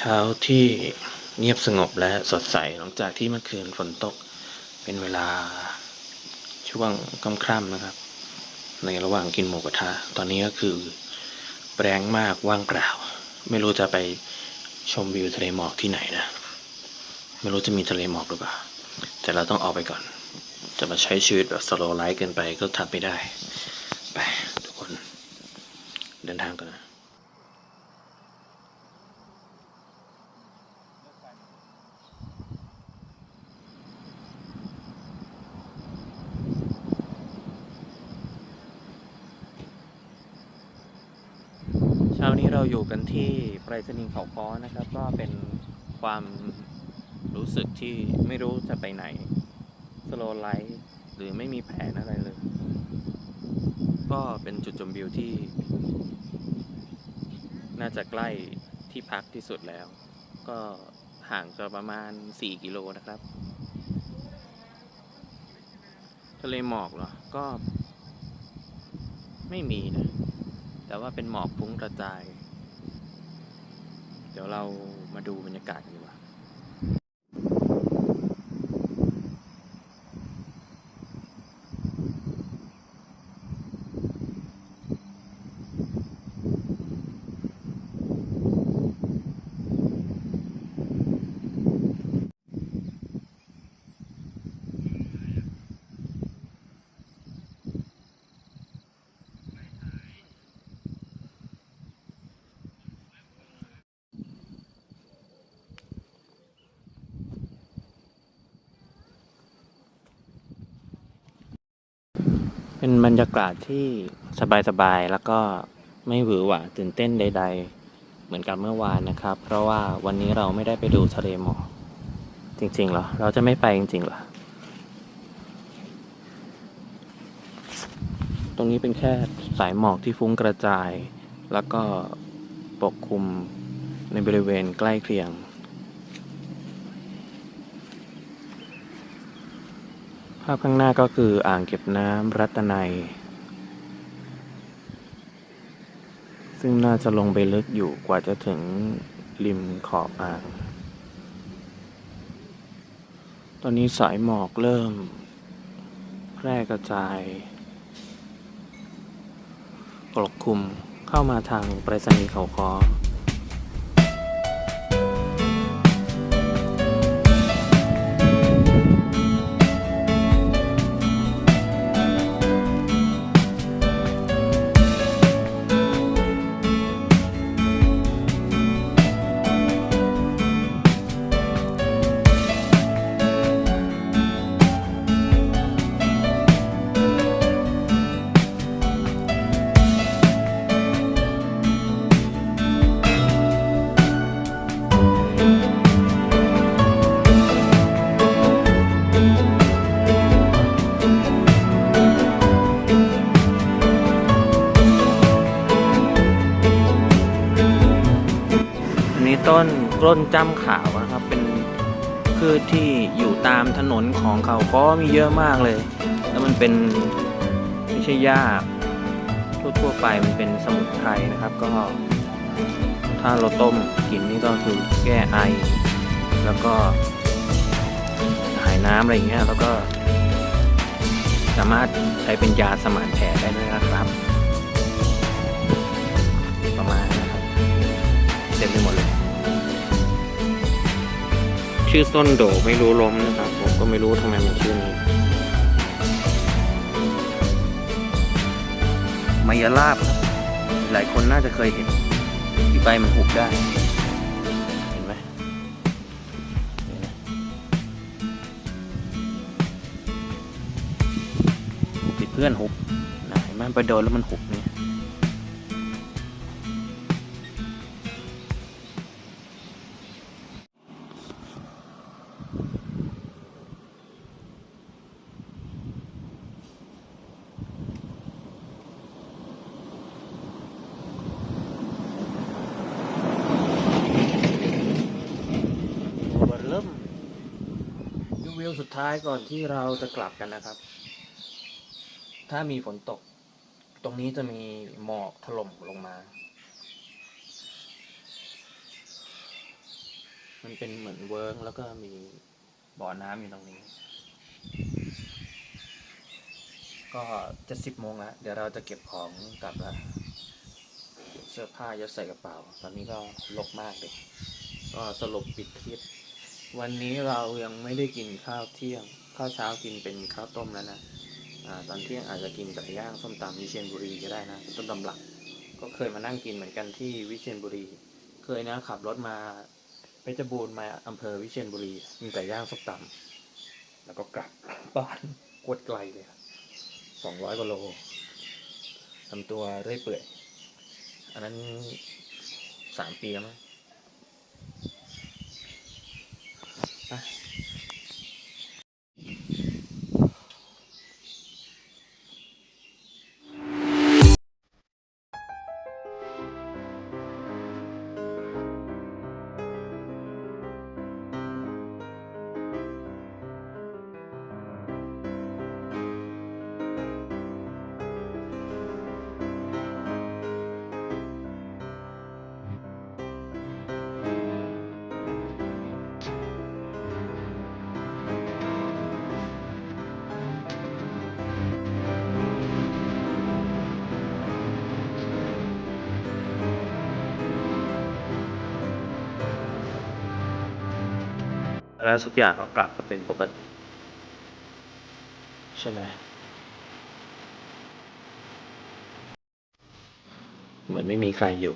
ช้าที่เงียบสงบและสดใสหลังจากที่เมื่อคืนฝนตกเป็นเวลาช่วงค่ำๆนะครับ ในระหว่างกินหมูกระทะตอนนี้ก็คือแปลงมากว่างเปล่า ไม่รู้จะไปชมวิวทะเลหมอกที่ไหนนะ ไม่รู้จะมีทะเลหมอกหรือเปล่า แต่เราต้องออกไปก่อน จะมาใช้ชีวิตแบบสโลไลฟ์เกินไปก็ทำไม่ได้ ไปทุกคน เดินทางกันนะ เราอยู่กันที่ไปรษณีย์เขาค้อนะครับ ก็เป็นความรู้สึกที่ไม่รู้จะไปไหนสโลไลท์หรือไม่มีแผนอะไรเลย ก็เป็นจุดชมวิวที่ น่าจะใกล้ที่พักที่สุดแล้ว ก็ห่างจากประมาณ 4 กิโลนะครับ ทะเลหมอกเหรอ ก็ ไม่มีนะ แต่ว่าเป็นหมอกฟุ้งกระจาย เดี๋ยวเรามาดูบรรยากาศกัน เป็นบรรยากาศที่สบายๆ แล้วก็ไม่หวือหวาตื่นเต้นใด ๆ เหมือนกับเมื่อวานนะครับ เพราะว่าวันนี้เราไม่ได้ไปดูทะเลหมอกจริงๆเหรอ เราจะไม่ไปจริงๆเหรอ ตรงนี้เป็นแค่สายหมอกที่ฟุ้งกระจาย แล้วก็ปกคลุมในบริเวณใกล้เคียง ภาพข้างหน้าก็คืออ่างเก็บน้ำรัตนัย ซึ่งน่าจะลงไปลึกอยู่กว่าจะถึงริมขอบอ่าง ตอนนี้สายหมอกเริ่ม แพร่กระจายปกคลุมเข้ามาทางไปรษณีย์เขาคอ ต้นกล้นจ้ำขาวนะครับ เป็นพืชที่อยู่ตามถนนของเขาก็มีเยอะมากเลย แล้วมันเป็นไม่ใช่หญ้าทั่วๆไปมันเป็นสมุนไพรนะครับ ก็ ถ้าเราต้มกินนี่ก็คือแก้ไอ แล้วก็หายน้ำอะไรอย่างเงี้ยแล้วก็ สามารถใช้เป็นยาสมานแผลได้ด้วยนะครับ ชื่อต้นโดไม่รู้ล้มนะครับ ผมก็ไม่รู้ทำไมมันชื่อนี้มายาลาบครับหลายคนน่าจะเคยเห็น ที่ใบมันหุบได้ เห็นไหมเห็นไหมติดเพื่อนหุบนะเห็นไหมไปโดนแล้วมันหุบเนี่ย วิวสุดท้ายก่อนที่เราจะกลับกันนะครับ ถ้ามีฝนตก ตรงนี้จะมีหมอกถล่มลงมา มันเป็นเหมือนเวิร์กแล้วก็มีบ่อน้ำอยู่ตรงนี้ ก็จะสิบโมงแล้วเดี๋ยวเราจะเก็บของกลับแล้วเก็บเสื้อผ้ายัดใส่กระเป๋า ตอนนี้ก็ลกมากเลย ก็สรุปปิดคลิป วันนี้เรายังไม่ได้กินข้าวเที่ยง ข้าวเช้ากินเป็นข้าวต้มแล้วนะอ่าตอนเที่ยงอาจจะกินไก่ย่างส้มตำวิเชียรบุรีก็ได้นะต้นตำรับก็เคยมานั่งกินเหมือนกันที่วิเชียรบุรี เคยนะขับรถมาเพชรบูรณ์มาอำเภอวิเชียรบุรีกินไก่ย่างส้มตำแล้วก็กลับบ้านโคตรไกลเลยสองร้อยกว่าโลทำตัวเรื่อยเปื่อย อันนั้นสามปีแล้วมั้ง ไแล้วทุกอย่างก็กลับมาเป็นปกติใช่ไหมเหมือนไม่มีใครอยู่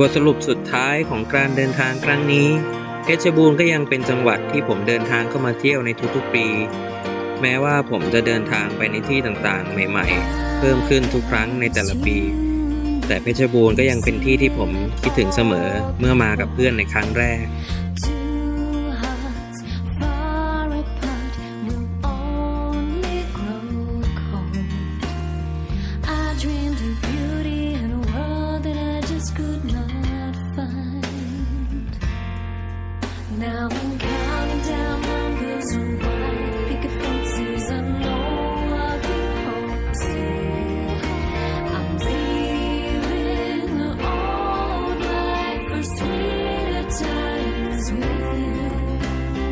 บทสรุปสุดท้ายของการเดินทางครั้งนี้ เพชรบูรณ์ก็ยังเป็นจังหวัดที่ผมเดินทางเข้ามาเที่ยวในทุกๆปี แม้ว่าผมจะเดินทางไปในที่ต่างๆ ใหม่ๆ เพิ่มขึ้นทุกครั้งในแต่ละปี แต่เพชรบูรณ์ก็ยังเป็นที่ที่ผมคิดถึงเสมอเมื่อมากับเพื่อนในครั้งแรก